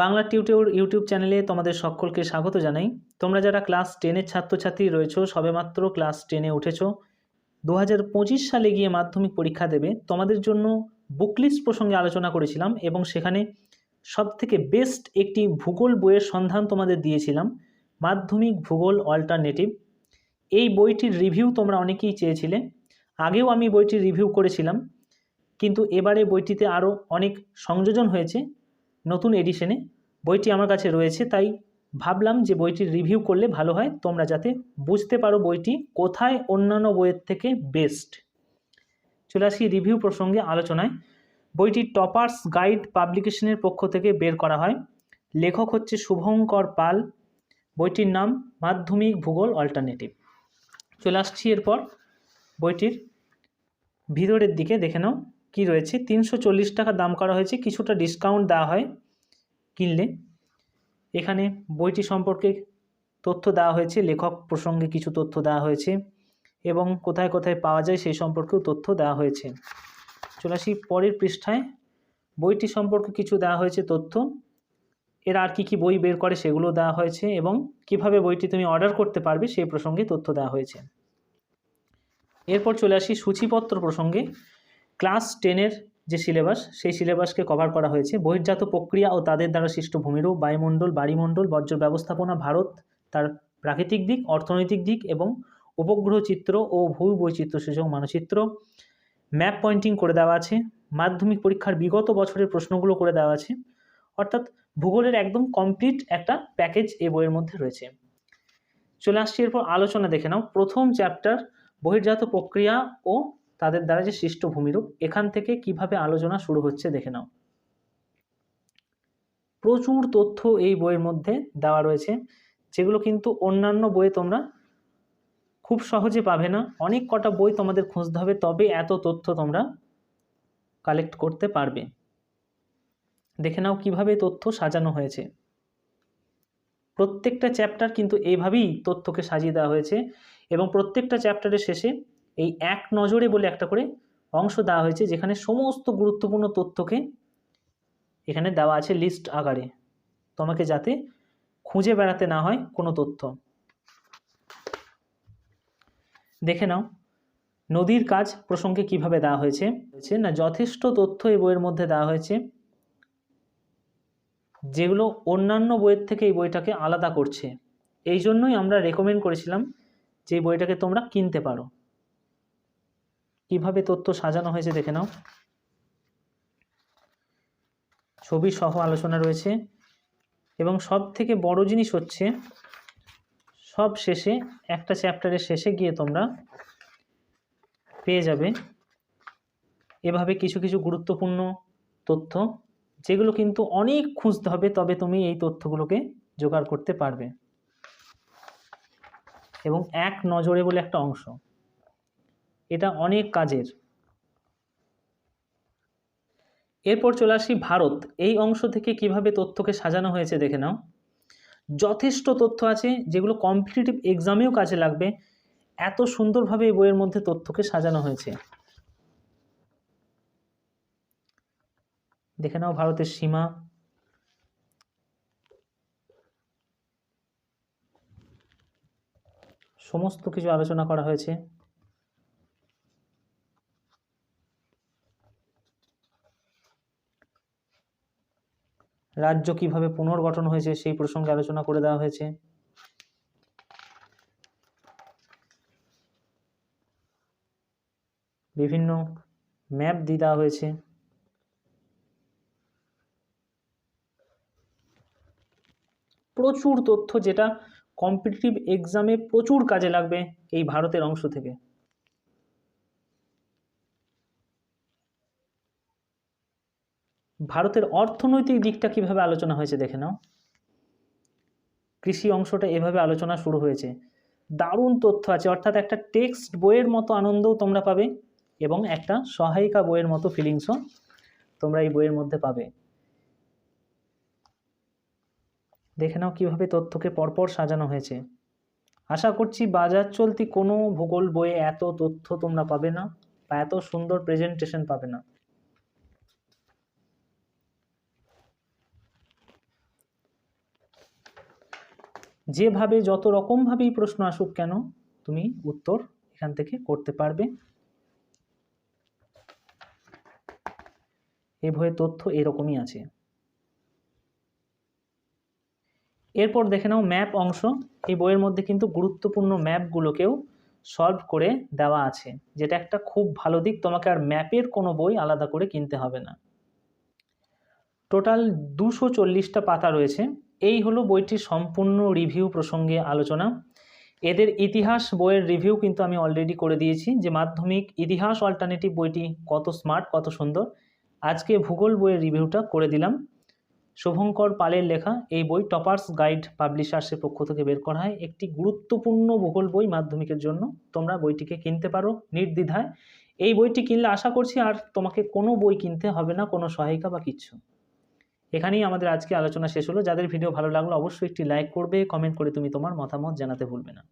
Bangla টিউটোর YouTube চ্যানেলে তোমাদের সকলকে স্বাগত জানাই। তোমরা যারা ক্লাস টেনের ছাত্রছাত্রী রয়েছো, সবেমাত্র ক্লাস টেনে উঠেছো দু হাজার পঁচিশ সালে গিয়ে মাধ্যমিক পরীক্ষা দেবে, তোমাদের জন্য বুকলিস্ট প্রসঙ্গে আলোচনা করেছিলাম এবং সেখানে সবথেকে বেস্ট একটি ভূগোল বইয়ের সন্ধান তোমাদের দিয়েছিলাম, মাধ্যমিক ভূগোল অল্টারনেটিভ এই বইটির রিভিউ তোমরা অনেকেই চেয়েছিলে, আগেও আমি বইটির রিভিউ করেছিলাম, কিন্তু এবারে বইটিতে আরও অনেক সংযোজন হয়েছে নতুন এডিশনে বইটি আমার কাছে রয়েছে, তাই ভাবলাম যে বইটির রিভিউ করলে ভালো হয়। তোমরা যাতে বুঝতে পারো বইটি কোথায় অন্যান্য বইয়ের থেকে বেস্ট চলে আসি রিভিউ প্রসঙ্গে আলোচনায়। বইটি টপার্স গাইড পাবলিকেশনের পক্ষ থেকে বের করা হয়। লেখক হচ্ছে শুভঙ্কর পাল। বইটির নাম মাধ্যমিক ভূগোল অল্টারনেটিভ চলে আসছি এরপর বইটির ভিতরের দিকে দেখে নাও। কি রয়েছে? তিনশো চল্লিশ টাকা দাম করা হয়েছে। কিছুটা ডিসকাউন্ট দেওয়া হয় কিনলে। এখানে বইটি সম্পর্কে তথ্য দেওয়া হয়েছে, লেখক প্রসঙ্গে কিছু তথ্য দেওয়া হয়েছে এবং কোথায় কোথায় পাওয়া যায় সেই সম্পর্কেও তথ্য দেওয়া হয়েছে। চলে আসি পরের পৃষ্ঠায়। বইটি সম্পর্কে কিছু দেওয়া হয়েছে তথ্য। এর আর কি কি বই বের করে সেগুলো দেওয়া হয়েছে এবং কীভাবে বইটি তুমি অর্ডার করতে পারবে সেই প্রসঙ্গে তথ্য দেওয়া হয়েছে। এরপর চলে আসি সূচিপত্র প্রসঙ্গে। ক্লাস টেনের যে সিলেবাস, সেই সিলেবাসকে কভার করা হয়েছে। বহির্জাত প্রক্রিয়া ও তাদের দ্বারা সৃষ্ট ভূমিরূপ, বায়ুমণ্ডল, বাড়িমণ্ডল, বর্জ্য ব্যবস্থাপনা, ভারত, তার প্রাকৃতিক দিক, অর্থনৈতিক দিক এবং উপগ্রহ চিত্র ও ভূ বৈচিত্র্য সূচক মানচিত্র। ম্যাপ পয়েন্টিং করে দেওয়া আছে। মাধ্যমিক পরীক্ষার বিগত বছরের প্রশ্নগুলো করে দেওয়া আছে। অর্থাৎ ভূগোলের একদম কমপ্লিট একটা প্যাকেজ এই বইয়ের মধ্যে রয়েছে। চলে আসছি এরপর আলোচনা দেখে নাও। প্রথম চ্যাপ্টার বহির্জাত প্রক্রিয়া ও তাদের দ্বারা যে সৃষ্ট ভূমিরূপ, এখান থেকে কীভাবে আলোচনা শুরু হচ্ছে দেখে নাও। প্রচুর তথ্য এই বইয়ের মধ্যে দেওয়া রয়েছে, যেগুলো কিন্তু অন্যান্য বইয়ে তোমরা খুব সহজে পাবে না। অনেক কটা বই তোমাদের খুঁজতে হবে, তবে এত তথ্য তোমরা কালেক্ট করতে পারবে। দেখে নাও কীভাবে তথ্য সাজানো হয়েছে। প্রত্যেকটা চ্যাপ্টার কিন্তু এইভাবেই তথ্যকে সাজিয়ে দেওয়া হয়েছে এবং প্রত্যেকটা চ্যাপ্টারের শেষে এই এক নজরে বলে একটা করে অংশ দেওয়া হয়েছে, যেখানে সমস্ত গুরুত্বপূর্ণ তথ্যকে এখানে দেওয়া আছে লিস্ট আকারে। তোমাকে যাতে খুঁজে বেড়াতে না হয় কোনো তথ্য। দেখে নাও, নদীর কাজ প্রসঙ্গে কীভাবে দেওয়া হয়েছে? না, যথেষ্ট তথ্য এই বইয়ের মধ্যে দেওয়া হয়েছে, যেগুলো অন্যান্য বইয়ের থেকে এই বইটাকে আলাদা করছে। এই জন্যই আমরা রেকমেন্ড করেছিলাম যে বইটাকে তোমরা কিনতে পারো। কীভাবে তথ্য সাজানো হয়েছে দেখে নাও। ছবি সহ আলোচনা রয়েছে এবং সব থেকে বড় জিনিস হচ্ছে, সব শেষে একটা চ্যাপ্টারের শেষে গিয়ে তোমরা পেয়ে যাবে এভাবে কিছু কিছু গুরুত্বপূর্ণ তথ্য, যেগুলো কিন্তু অনেক খুঁজতে হবে তবে তুমি এই তথ্যগুলোকে জোগাড় করতে পারবে। এবং এক নজরে বলে একটা অংশ। এটা অনেক কাজের। এরপর চলে আসি ভারত। এই অংশ থেকে কীভাবে তথ্যকে সাজানো হয়েছে দেখে নাও। যথেষ্ট তথ্য আছে, যেগুলো কম্পিটিটিভ এক্সামেও কাজে লাগবে। এত সুন্দরভাবে এই বইয়ের মধ্যে তথ্যকে সাজানো হয়েছে। দেখে নাও ভারতের সীমা। সমস্ত কিছু আলোচনা করা হয়েছে। রাজ্য কীভাবে পুনর্গঠন হয়েছে সেই প্রসঙ্গে আলোচনা করে দেওয়া হয়েছে। বিভিন্ন ম্যাপ দিয়ে দেওয়া হয়েছে। প্রচুর তথ্য যেটা কম্পিটিটিভ এক্সামে প্রচুর কাজে লাগবে এই ভারতের অংশ থেকে। ভারতের অর্থনৈতিক দিকটা কীভাবে আলোচনা হয়েছে দেখে নাও। কৃষি অংশটা এভাবে আলোচনা শুরু হয়েছে। দারুণ তথ্য আছে। অর্থাৎ একটা টেক্সট বইয়ের মতো আনন্দও তোমরা পাবে এবং একটা সহায়িকা বইয়ের মতো ফিলিংসও তোমরা এই বইয়ের মধ্যে পাবে। দেখে নাও কীভাবে তথ্যকে পরপর সাজানো হয়েছে। আশা করছি বাজার চলতি কোনো ভূগোল বইয়ে এত তথ্য তোমরা পাবে না বা এত সুন্দর প্রেজেন্টেশন পাবে না। যেভাবে যত রকমভাবেই প্রশ্ন আসুক কেন, তুমি উত্তর এখান থেকে করতে পারবে। এই বইয়ের তথ্য এরকমই আছে। এরপর দেখে নাও ম্যাপ অংশ। এই বইয়ের মধ্যে কিন্তু গুরুত্বপূর্ণ ম্যাপগুলোকেও সলভ করে দেওয়া আছে, যেটা একটা খুব ভালো দিক। তোমাকে আর ম্যাপের কোনো বই আলাদা করে কিনতে হবে না। টোটাল দুশো চল্লিশটা পাতা রয়েছে। এই হলো বইটির সম্পূর্ণ রিভিউ প্রসঙ্গে আলোচনা। এদের ইতিহাস বইয়ের রিভিউ কিন্তু আমি অলরেডি করে দিয়েছি যে মাধ্যমিক ইতিহাস অল্টারনেটিভ বইটি কত স্মার্ট কত সুন্দর। আজকে ভূগোল বইয়ের রিভিউটা করে দিলাম। শুভঙ্কর পালের লেখা এই বই টপার্স গাইড পাবলিশার্সের পক্ষ থেকে বের করা হয়। একটি গুরুত্বপূর্ণ ভূগোল বই মাধ্যমিকের জন্য। তোমরা বইটিকে কিনতে পারো নির্দ্বিধায়। এই বইটি কিনলে আশা করছি আর তোমাকে কোনো বই কিনতে হবে না, কোনো সহায়িকা বা কিচ্ছু। এখানেই আমাদের আজকে আলোচনা শেষ হলো। যাদের ভিডিও ভালো লাগল, অবশ্যই একটি লাইক করবে কমেন্ট করে তুমি তোমার মতামত জানাতে ভুলবে না।